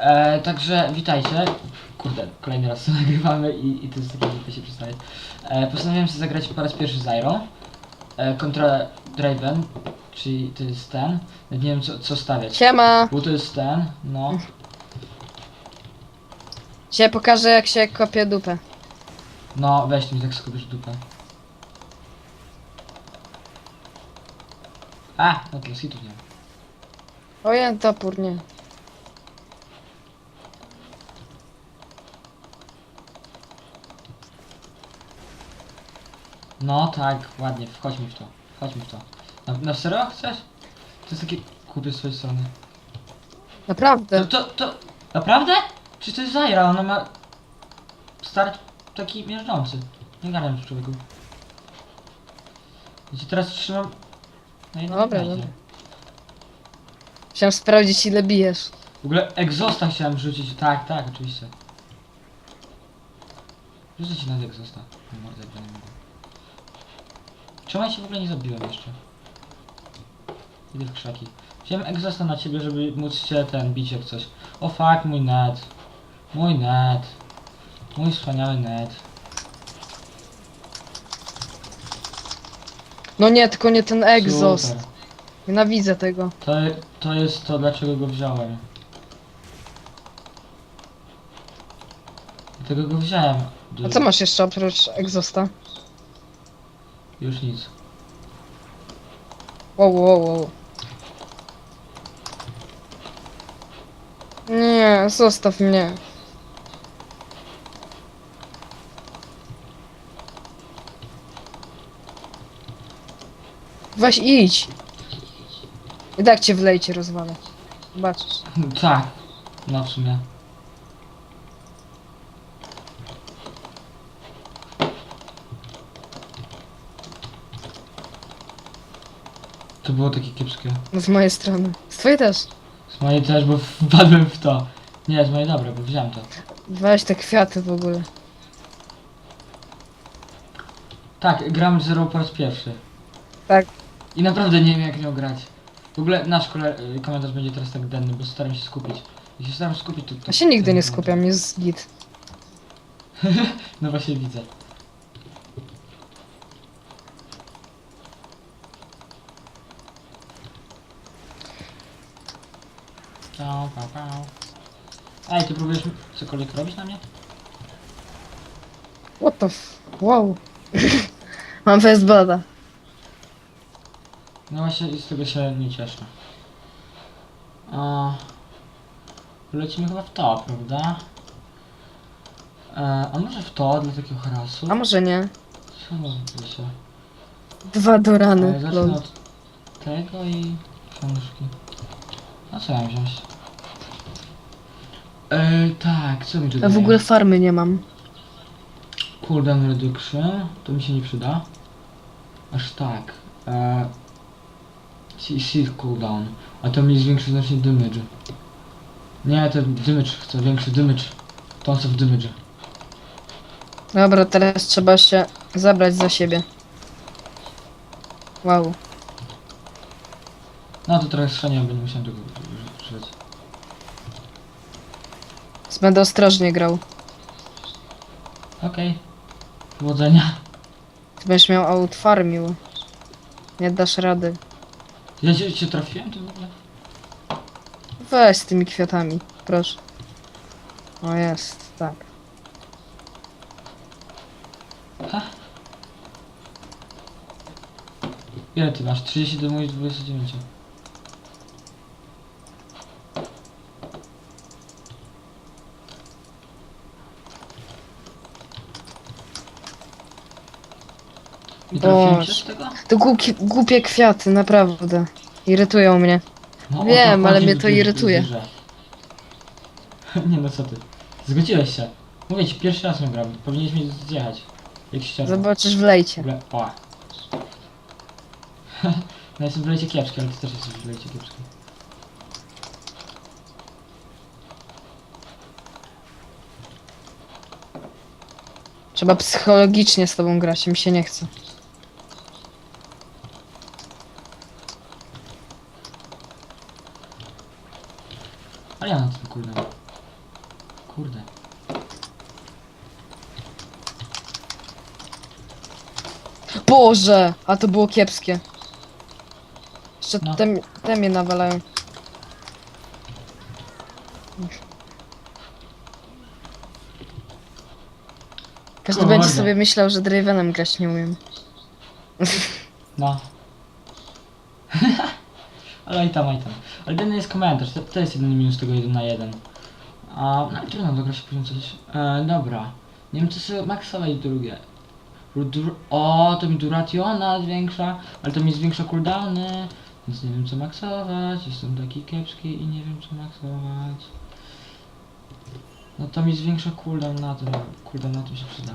E, także witajcie. Kurde, kolejny raz to nagrywamy i, i to jest takie, że się przedstawiać. E, postanowiłem sobie zagrać po raz pierwszy Zyro. E, kontra Draven, czyli to jest ten. Nawet nie wiem co, co stawiać. Siema! Bo to jest ten, no. Dzisiaj pokażę jak się kopie dupę. No, weź tu mi tak skupisz dupę. A, no to jest hitów nie ma. Oje, topór, nie. No tak, ładnie, wchodź mi w to. Wchodź mi w to. Na, na serio chcesz? To jest takie kupię z swojej strony. To, Naprawdę. to, to, naprawdę? Czy to jest Zaira? Ona ma start taki miażdżący. Nie gadam z człowieku. Ja cię teraz trzymam na jednym Dobra, dobra. Chciałem sprawdzić ile bijesz. W ogóle egzosta chciałem wrzucić. Tak, tak, oczywiście. Rzucę ci na egzosta. No, mordę, nie mogę. Czemu ja cię w ogóle nie zabiłem jeszcze? Idę w krzaki. Wziąłem egzosta na ciebie, żeby móc cię ten bić jak coś. O fuck, mój net. Mój net. Mój wspaniały net. No nie, tylko nie ten egzost. Super. Nienawidzę tego. To, to jest to, dlaczego go wziąłem. Dlatego go wziąłem. A co masz jeszcze oprócz egzosta? Już nic. Wow, wow, wow. Nie, zostaw mnie. Weź idź. I tak cię wlejcie rozwalę. Zobaczysz. Tak. No w sumie. To było takie kiepskie. Z mojej strony. Z twojej też. Z mojej też, bo wpadłem w to. Nie, z mojej dobre, bo wziąłem to. Weź te kwiaty w ogóle. Tak, gram Zero po raz pierwszy. Tak. I naprawdę nie wiem jak nią grać. W ogóle nasz kole- y, komentarz będzie teraz tak denny, bo staram się skupić. Jeśli staram się skupić, to... to Ja się nigdy nie skupiam, jest git. No właśnie widzę. Pau, pau. Ej, ty próbujesz cokolwiek robić na mnie? What the f... Wow. Mam festbada. No właśnie z tego się nie cieszę. A... Lecimy chyba w to, prawda? E, a może w to dla takiego harasu? A może nie? Co może się? Dwa do rany. zacznę lol. od tego i książki. A co mam wziąć? E, tak, co mi tu Ja w daje? ogóle farmy nie mam. Cooldown reduction, to mi się nie przyda. Aż tak. E, si- shield cooldown, a to mi zwiększy znacznie damage. Nie, to damage chcę, większy damage. Tons of damage. Dobra, teraz trzeba się zabrać za siebie. Wow. No to trochę bo nie musiałem tego używać. Będę ostrożnie grał. Okej. Powodzenia. Ty będziesz miał out farmił. Nie dasz rady. Ja cię, cię trafiłem tym w ogóle? Weź z tymi kwiatami, proszę. O jest, tak. Ha? Ile ty masz? 30 do moich 29. trafiłem Boże. się z tego? To głupie, głupie kwiaty, naprawdę. Irytują mnie. No, o Wiem, ale chodzi mnie w to tej- irytuje. grze. Nie no co ty. Zgodziłeś się. Mówię ci, pierwszy raz ją gram. Powinieneś mi zjechać. Jak ściana. Zobaczysz w lejcie. o. no jestem w lejcie kiepski, ale ty też jesteś w lejcie kiepski. Trzeba psychologicznie z tobą grać, mi się nie chce. Ale ja na tym kurde. Kurde. Boże! A to było kiepskie. Jeszcze No. te, te mnie nawalają. Każdy Kurde. będzie sobie myślał, że Dravenem grać nie umiem. No. Ale i tam, i tam. Ale jeden jest komentarz, to, to jest jeden minus tego 1 na 1. A, no trudno, dogra się później coś. E, dobra. Nie wiem, co sobie maksować drugie. Dur- o, to mi durationa zwiększa, ale to mi zwiększa cooldowny, więc nie wiem co maksować, jestem taki kiepski i nie wiem co maksować. No to mi zwiększa cooldown na tym, cooldown na tym się przyda.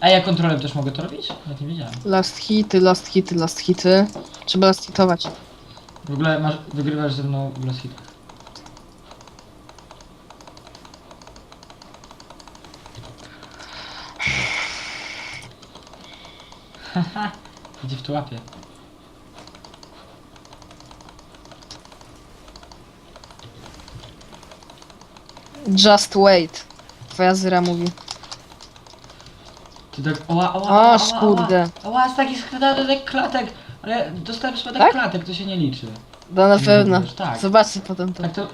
A ja kontrolem też mogę to robić? Nawet nie wiedziałem. Last hity, last hity, last hity. Trzeba last hitować. W ogóle masz, wygrywasz ze mną w Last Hitach. Haha, gdzie w to łapie? Just wait. Twoja zyra mówi. Ty tak, oła, oła, oła, Aż oła, kurde. Oła, z takich spadek klatek, ale dostałem spadek Tak? klatek, to się nie liczy. No na pewno. wiesz, tak. Zobaczcie potem to. Tak to,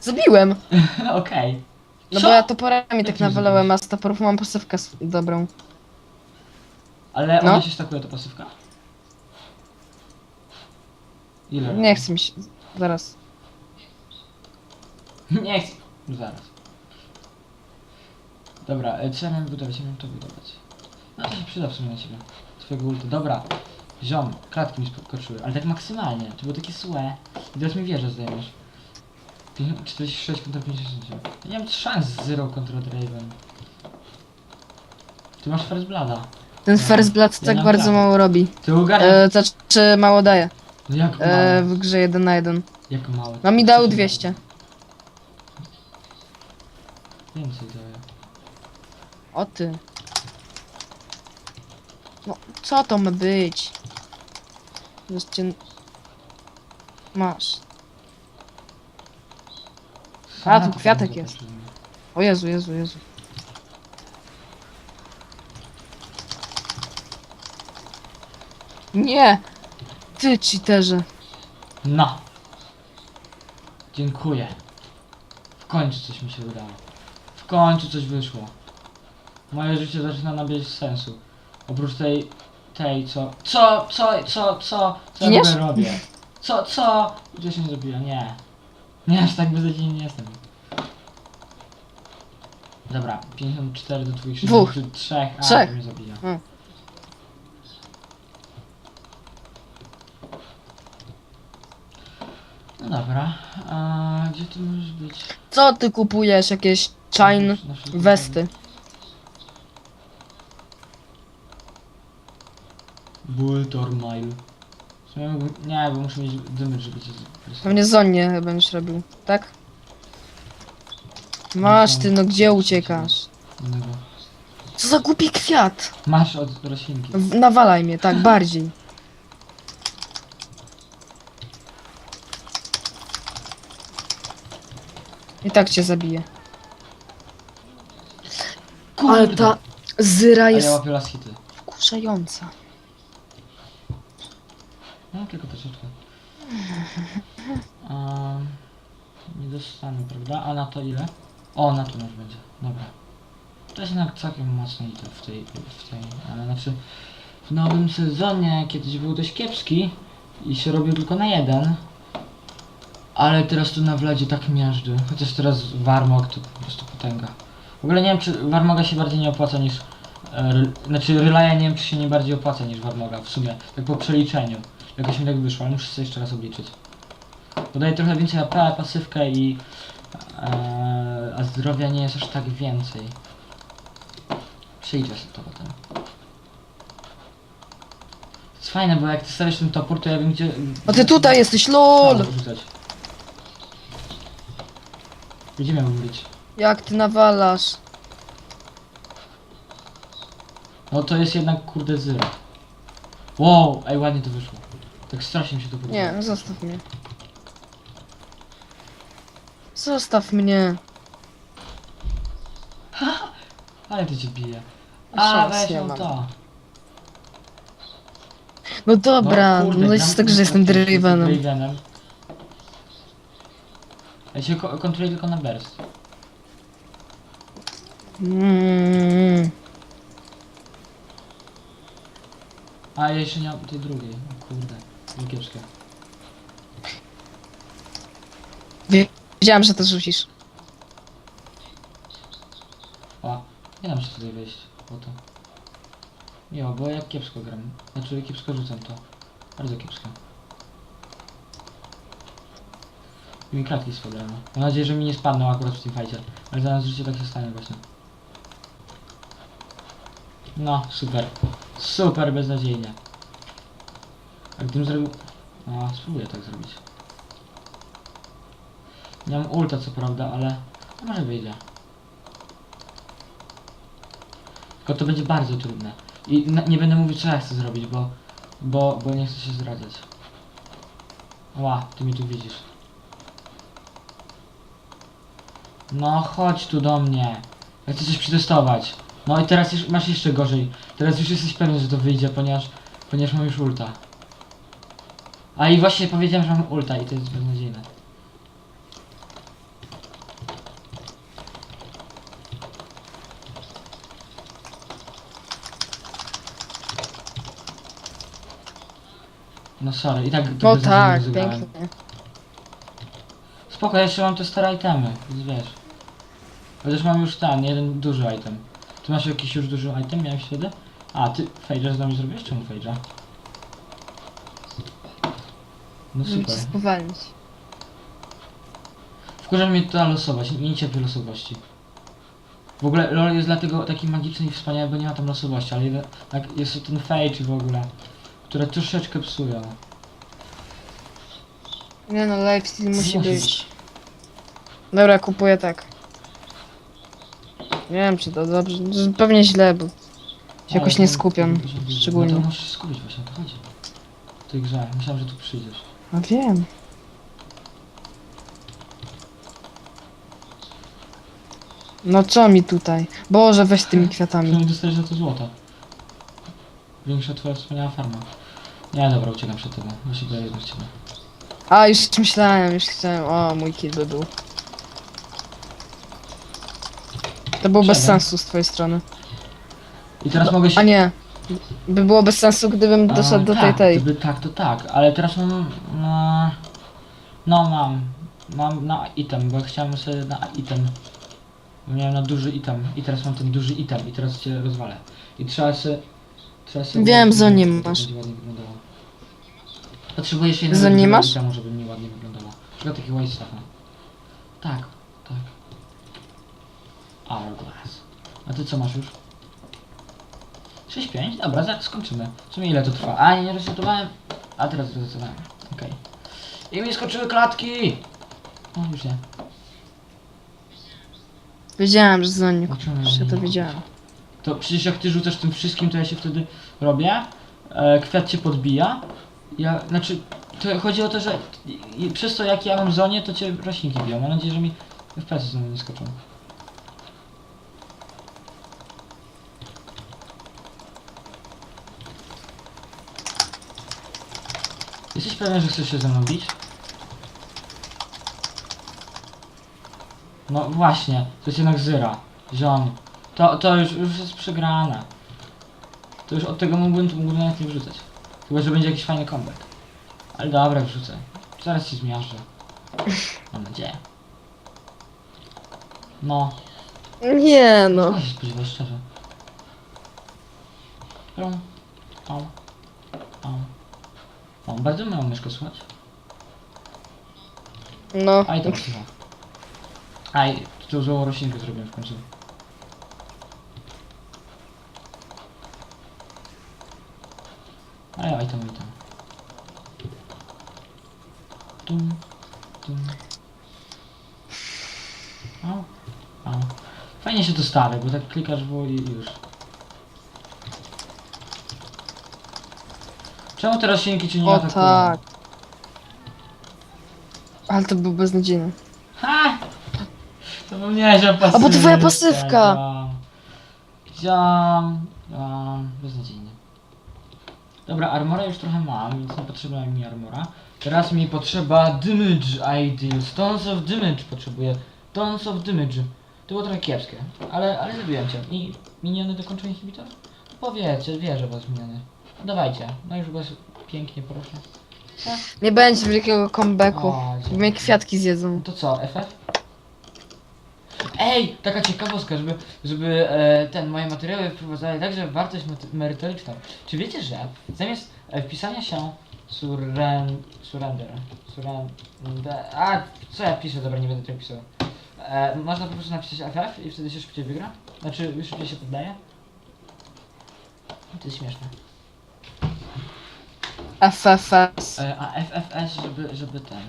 Zabiłem! okej. No Co? bo ja toporami Jak tak nawalałem, a z toporów mam pasywkę s- dobrą. Ale No. ona się stakuje, to pasywka? Ile? Nie chcę mi się. Zaraz. Nie chcę. Zaraz. Dobra, e, co ja miałem budować? Ja miałem to budować. No to się przyda w sumie na ciebie. Twojego ulty. Dobra. Ziom, klatki mi skoczyły, ale tak maksymalnie. To było takie złe. I teraz mi wieżę zdejmiesz. Pię- 46 kontra 50. Ja nie mam szans z zero kontra Draven. Ty masz first blada. Ten Ja- First Blood ja tak mam bardzo plan. mało robi. Ty ogarniasz? E, to znaczy mało daje. no jak mało? E, w grze 1 na 1. Jak mało? No mi Co dał ci 200. daje? Więcej daje. O ty. No, co to ma być? Wreszcie... Masz. A, tu kwiatek jest. O Jezu, Jezu, Jezu. Nie! Ty, cheaterze. No. Dziękuję. W końcu coś mi się udało. W końcu coś wyszło. Moje życie zaczyna nabrać sensu. Oprócz tej, tej co, co, co, co, co, co ja w Giniesz? ogóle robię? Co, co? Gdzie się nie zrobiła? Nie. Nie, aż tak beznadziejnie nie jestem. Dobra, 54 do twoich Dwóch. 63. A, Trzech. to mnie zabija. Mm. No dobra, a gdzie ty możesz być? Co ty kupujesz? Jakieś chain Na wszelki westy. Bultor Mile. W sumie mógłbym- Nie, bo muszę mieć dymy, żeby cię z- Pewnie zonie będziesz robił, tak? Masz ty, no gdzie uciekasz? Innego. Co za głupi kwiat! Masz od roślinki. W- Nawalaj mnie, tak, bardziej. I tak cię zabiję. Ale ta zyra A ja jest łapię las hity. wkurzająca. No, tylko troszeczkę. Um, nie dostanę, prawda? A na to ile? O, na to już będzie. Dobra. To jest jednak całkiem mocno i to w tej, w tej, ale znaczy w nowym sezonie kiedyś był dość kiepski i się robił tylko na jeden. Ale teraz tu na Wladzie tak miażdży. Chociaż teraz Warmog to po prostu potęga. W ogóle nie wiem czy Warmoga się bardziej nie opłaca niż... E, znaczy Rylaya nie wiem czy się nie bardziej opłaca niż Warmoga w sumie. Tak po przeliczeniu. Jakoś mi tak wyszło, ale muszę sobie jeszcze raz obliczyć. Podaje trochę więcej AP, pasywkę i... E, a zdrowia nie jest aż tak więcej. Przejdę sobie to potem. To jest fajne, bo jak ty stawiasz ten topór, to ja wiem gdzie... A ty tutaj jesteś, lol! Gdzie miałbym być? Jak ty nawalasz? No to jest jednak kurde zyra. Wow, ej ładnie to wyszło. Tak strasznie mi się to podoba. Nie, zostaw mnie. Zostaw mnie. Ale to cię bije. A, Szans weź nie ją mam. to. No dobra, no jest tak, że jestem Dravenem. Dravenem. Ja się ko kontroluję tylko na burst. Mm. A ja jeszcze nie mam tej drugiej. O kurde, kiepskie. Wiedziałam, że to rzucisz. Nie dam się tutaj wejść. Po to. Miło, bo jak kiepsko gram. Znaczy kiepsko rzucam to. Bardzo kiepsko. I mi klatki spadają. Mam nadzieję, że mi nie spadną akurat w tym fajcie. Ale zaraz życie tak się stanie właśnie. No, super. Super beznadziejnie. A gdybym zrobił... No, spróbuję tak zrobić. Nie mam ulta co prawda, ale... No może wyjdzie. Tylko to będzie bardzo trudne. I nie będę mówić co ja chcę zrobić, bo... Bo, bo nie chcę się zdradzać. Ła, ty mi tu widzisz. No chodź tu do mnie. Ja chcę coś przetestować. No i teraz masz jeszcze gorzej. Teraz już jesteś pewny, że to wyjdzie, ponieważ... Ponieważ mam już ulta. A i właśnie powiedziałem, że mam ulta i to jest beznadziejne. No sorry, i tak to No beznadziejnie tak, rozegrałem. pięknie. Spoko, ja jeszcze mam te stare itemy, więc wiesz. Chociaż mam już ten, jeden duży item. Ty masz jakiś już duży item, miałeś wtedy? A, ty Fajdża z nami zrobiłeś? Czemu Fajdża? No Żeby super. cię spowalnić. Wkurza mnie ta losowość, nie cierpię losowości. W ogóle LoL jest dlatego taki magiczny i wspaniały, bo nie ma tam losowości, ale jeden, tak, jest ten Fage w ogóle, które troszeczkę psują. Nie no, lifesteal musi być. Dobra, kupuję tak. Nie wiem czy to dobrze, pewnie źle, bo się jakoś nie skupiam. szczególnie. No to musisz się skupić właśnie, o to chodzi. W tej grze, myślałem, że tu przyjdziesz. No wiem. No co mi tutaj? Boże, weź tymi kwiatami. Przynajmniej dostajesz za to złoto. Większa twoja wspaniała farma. Nie, dobra, uciekam przed tobą, bo się boję do ciebie. A, już myślałem, już chciałem. O, mój kill by był. To było bez Siedem. sensu z twojej strony. I teraz mogę się... A nie. By było bez sensu, gdybym doszedł do tej tak, tej. Gdyby tak, to tak, ale teraz mam na... No mam, mam na item, bo chciałem sobie na item. Miałem na duży item i teraz mam ten duży item i teraz cię rozwalę. I trzeba się... Trzeba się Wiem, że nie masz. będzie ładnie wyglądało. Potrzebuję jeszcze Że nie jednego masz? itemu, żeby mi ładnie wyglądało. Przykład taki white staffa. Tak, tak. Hourglass. A ty co masz już? 6-5? Dobra, zaraz skończymy. W sumie ile to trwa? A, nie, nie resetowałem. A teraz resetowałem. Okej. I mi skoczyły klatki! O, już nie. Wiedziałem, że za nie Dlaczego ja nie to kupisz? wiedziałem. To przecież jak ty rzucasz tym wszystkim, to ja się wtedy robię. E, kwiat cię podbija. Ja, znaczy, to chodzi o to, że i, i przez to jak ja mam zonie, to cię roślinki biją. Mam nadzieję, że mi FPS znowu nie skoczą. Jesteś pewien, że chcesz się ze mną bić? No właśnie, to jest jednak zyra. Ziom. To, to już, już jest przegrane. To już od tego mógłbym, mógłbym nawet nie wrzucać. Chyba, że będzie jakiś fajny comeback. Ale dobra, wrzucę. Zaraz ci zmiażdżę. Mam nadzieję. No, Nie no. co się spodziewasz szczerze? Au. Au. Au. O, bardzo miło myszko słuchać. No. A i to chyba. A i tu złą roślinkę zrobiłem w końcu. A ja i tam, i tam. Tum, tum. Au, au. Fajnie się to stawia, bo tak klikasz w i już. Czemu te roślinki cię nie O atakują? tak. Ale to był beznadziejny. Ha! Zapomniałeś o pasywce. A bo to twoja pasywka. Ziom. Ziom. Beznadziejnie. Dobra, armora już trochę mam, więc nie potrzeba mi armora. Teraz mi potrzeba damage ideal. Stones of damage potrzebuję. Stones of damage. To było trochę kiepskie, ale, ale zabiłem cię. I miniony dokończą inhibitor? Powiedzcie, wierzę was miniony. Dawajcie, no już was pięknie proszę. Nie będzie wielkiego comebacku. O, dzięki. Mnie kwiatki zjedzą. No to co, FF? Ej, taka ciekawostka, żeby, żeby e, ten, moje materiały wprowadzały także wartość mety- merytoryczną. Czy wiecie, że zamiast e, wpisania się surren, surrender, surrender, a co ja piszę, dobra, nie będę tego pisał. E, można po prostu napisać FF i wtedy się szybciej wygra? Znaczy, szybciej się poddaje? To jest śmieszne. FFS. E, a FFS, żeby, żeby ten...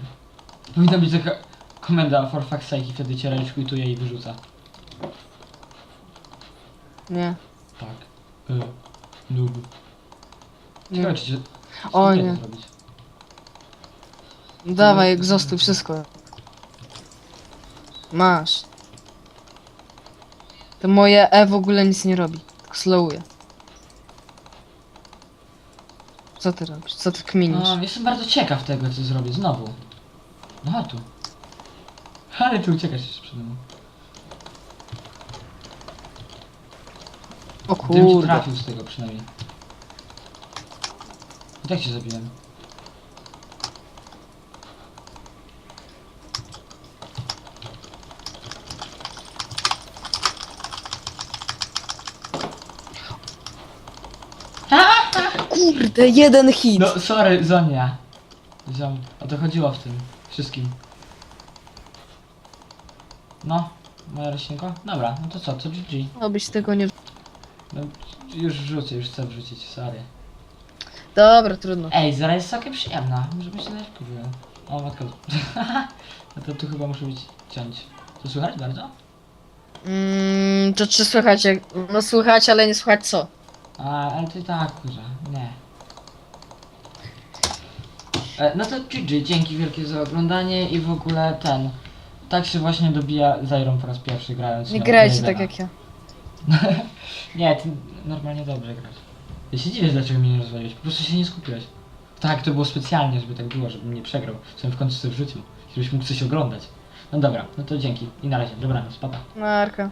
Powinna być taka komenda for fuck's sake i wtedy cię rage quituje i wyrzuca. Nie. Tak. E, noob. Ciekawe, nie. czy cię... O, nie. to zrobić. Dawaj, egzostuj wszystko. Masz. To moje E w ogóle nic nie robi. Tak slowuje. Co ty robisz? Co ty kminisz? No, jestem bardzo ciekaw tego, co zrobię znowu. No chodź tu. Ale ty uciekasz jeszcze przede mną. O Gdybym cię kurde. trafił z tego przynajmniej. I tak cię zabiłem. Kurde, jeden hit. No, sorry, Zonia. Ziom, o to chodziło w tym wszystkim. No, moja roślinko? Dobra, no to co, to GG. No byś tego nie... No, już wrzucę, już chcę wrzucić, sorry. Dobra, trudno. Ej, zara jest całkiem przyjemna, może być nawet kupiłem. O, matka. no to tu chyba muszę być ciąć. To słychać bardzo? Mm, to czy słychać jak... No słychać, ale nie słychać co? A, ale i tak, kurze, nie. E, no to GG, dzięki wielkie za oglądanie i w ogóle ten. Tak się właśnie dobija Zyron po raz pierwszy grając. Nie na- grajcie tak jak ja. Nie, ty normalnie dobrze grasz. Ja się dziwię, dlaczego mnie nie rozwaliłeś. Po prostu się nie skupiłeś. Tak, to było specjalnie, żeby tak było, żebym nie przegrał. Żebym w końcu sobie wrzucił. Żebyś mógł coś oglądać. No dobra, no to dzięki. I na razie. Dobranoc, papa. Marka.